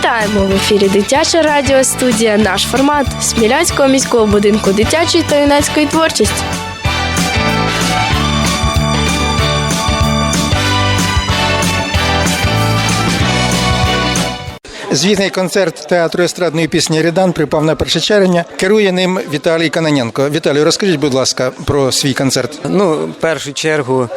Вітаємо в ефірі Дитяча радіостудія. Наш формат Смілянського міського будинку дитячої та юнацької творчості. Звітний концерт театру естрадної пісні Рідан припав на 1 червня. Керує ним Віталій Каноненко. Віталій, розкажіть, будь ласка, про свій концерт. Ну, в першу чергу,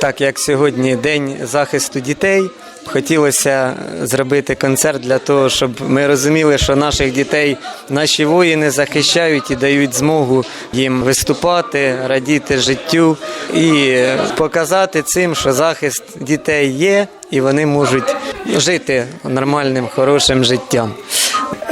так як сьогодні день захисту дітей, хотілося зробити концерт для того, щоб ми розуміли, що наших дітей наші воїни захищають і дають змогу їм виступати, радіти життю і показати цим, що захист дітей є, і вони можуть жити нормальним, хорошим життям.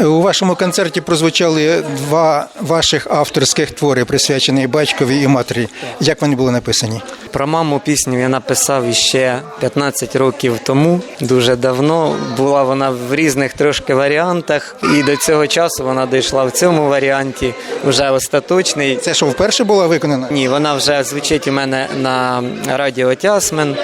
У вашому концерті прозвучали два ваших авторських твори, присвячені батькові і матері. Як вони були написані? Про маму пісню я написав іще 15 років тому, дуже давно. Була вона в різних трошки варіантах, і до цього часу вона дійшла в цьому варіанті, вже остаточний. Це що вперше була виконана? Ні, вона вже звучить у мене на радіо Тясмен.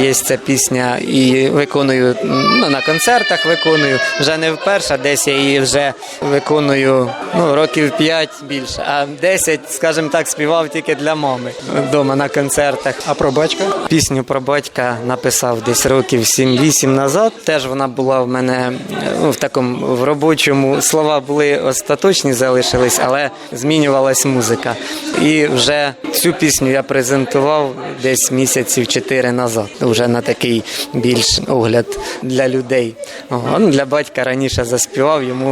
Є ця пісня, і виконую ну, на концертах. Виконую вже не вперше, десь я її вже виконую ну, років 5 більше, а 10, скажімо так, співав тільки для мами вдома на концертах. А про батька? Пісню про батька написав десь років 7-8 назад. Теж вона була в мене ну, в такому в робочому слова були остаточні, залишились, але змінювалась музика. І вже цю пісню я презентував десь місяців 4 назад. Вже на такий більш огляд для людей. О, ну, для батька раніше заспівав йому,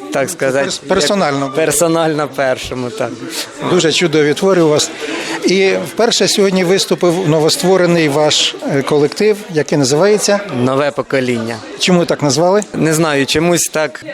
так сказати, персонально. як- персонально першому. Так. Дуже чудові твори у вас. І вперше сьогодні виступив новостворений ваш е, колектив, який називається. Нове покоління. Чому так назвали? Не знаю, чомусь так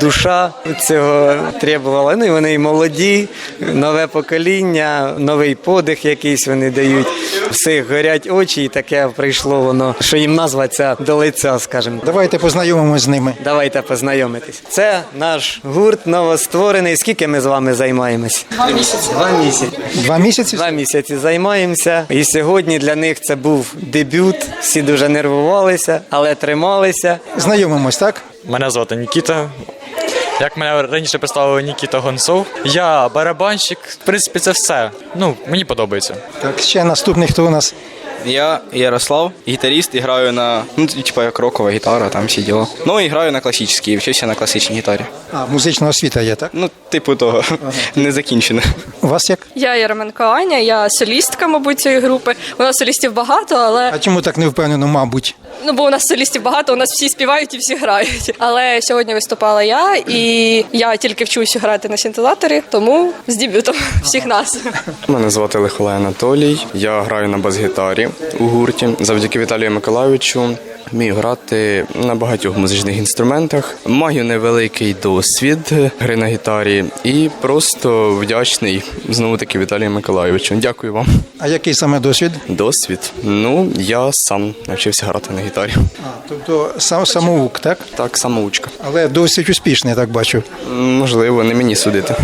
душа цього требувала. Ну і вони і молоді, нове покоління, новий подих якийсь вони дають. Всіх горять очі, і таке прийшло воно, що їм назва ця до лиця, скажімо. Давайте познайомимося з ними. Давайте познайомитись. Це наш гурт новостворений. Скільки ми з вами займаємось? Два місяці. Два місяці. Два місяці. Два місяці займаємося. І сьогодні для них це був дебют. Всі дуже нервувалися, але трималися. Знайомимось, так? Мене звати Нікіта. Як мене раніше представили Нікіта Гонцов. Я барабанщик. В принципі, це все. Ну, мені подобається. Так, ще наступний, хто у нас? Я Ярослав, гітаріст, і граю на, ну, типа як рокова гітара, там всі діла. Ну і граю на класичній, вчуся на класичній гітарі. А, музична освіта є, так? Ну, типу того, не закінчена. У вас як? Я Яременко Аня, я солістка, мабуть, цієї групи. У нас солістів багато, але А чому так не впевнено, мабуть? Ну бо у нас солістів багато, у нас всі співають і всі грають. Але сьогодні виступала я, і я тільки вчуся грати на синтезаторі, тому з дебютом всіх нас. Мене звати Лихолай Анатолій. Я граю на бас-гітарі у гурті. Завдяки Віталію Миколайовичу вмію грати на багатьох музичних інструментах. Маю невеликий досвід гри на гітарі і просто вдячний знову таки Віталію Миколайовичу. Дякую вам. А який саме досвід? Досвід. Ну, я сам навчився грати на гітарі. Тобто сам самоук, так? Так, самоучка. Але досить успішний, так бачу. Можливо, не мені судити.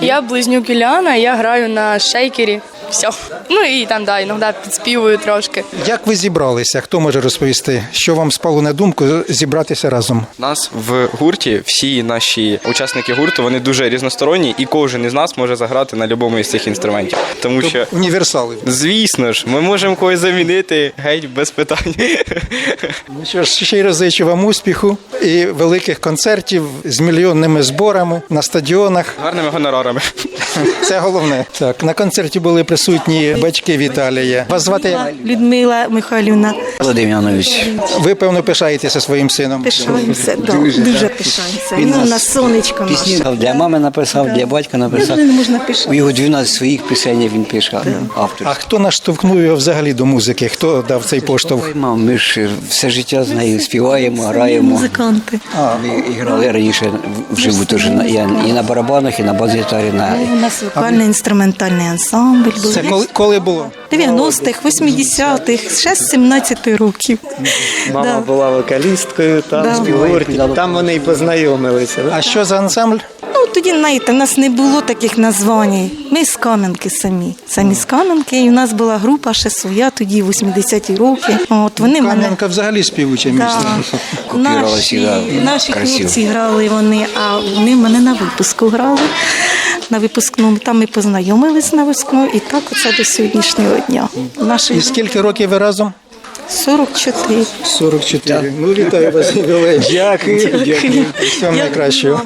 Я близнюк Іляна, я граю на шейкері. Все. Ну і там, да, іноді підспівую трошки. Як ви зібралися? Хто може розповісти, що вам спало на думку зібратися разом? Нас в гурті, всі наші учасники гурту, вони дуже різносторонні, і кожен із нас може заграти на будь-якому із цих інструментів. Тому що, Універсали. звісно ж, ми можемо когось замінити геть без питань. Ну що ж, щиро зичу вам успіху і великих концертів з мільйонними зборами на стадіонах. Гарними гонорарами. Це головне. Так, на концерті були присутні батьки Віталія. Вас звати? Людмила Михайлівна. Володимирович. Ви певно пишаєтеся своїм сином. Пишаємося, да, дуже пишаємося. Ну, у нас сонечко наше. Для мами написав, для батька написав. Не можна У його 12 своїх пісень він пише, автор. А хто наштовхнув його взагалі до музики? Хто дав цей поштовх? Мам, ми ж все життя з нею співаємо, граємо. Музиканти. Ми грали раніше вживу теж на- я і на барабанах, і на бас-гітарі. На... У нас вокальний інструментальний ансамбль. Це коли, коли було? 90-х, 80-х, ще з 17 років. Мама Да. була вокалісткою там Да. в гурті. Там вони й познайомилися. А що за ансамбль? Ну тоді, знаєте, в нас не було таких названь. Ми з Кам'янки самі. Самі з Кам'янки. І у нас була група ще своя, тоді 80-ті роки. От вони мене. Взагалі співуче місто. Да. Наші, наші хлопці грали вони, а вони мене на випуску грали. На випускному там ми познайомились на випускному, і так оце до сьогоднішнього дня. Наші І скільки років ви разом? 44. 44. Ну, вітаю вас. Дякую. Дякую. Всього найкращого.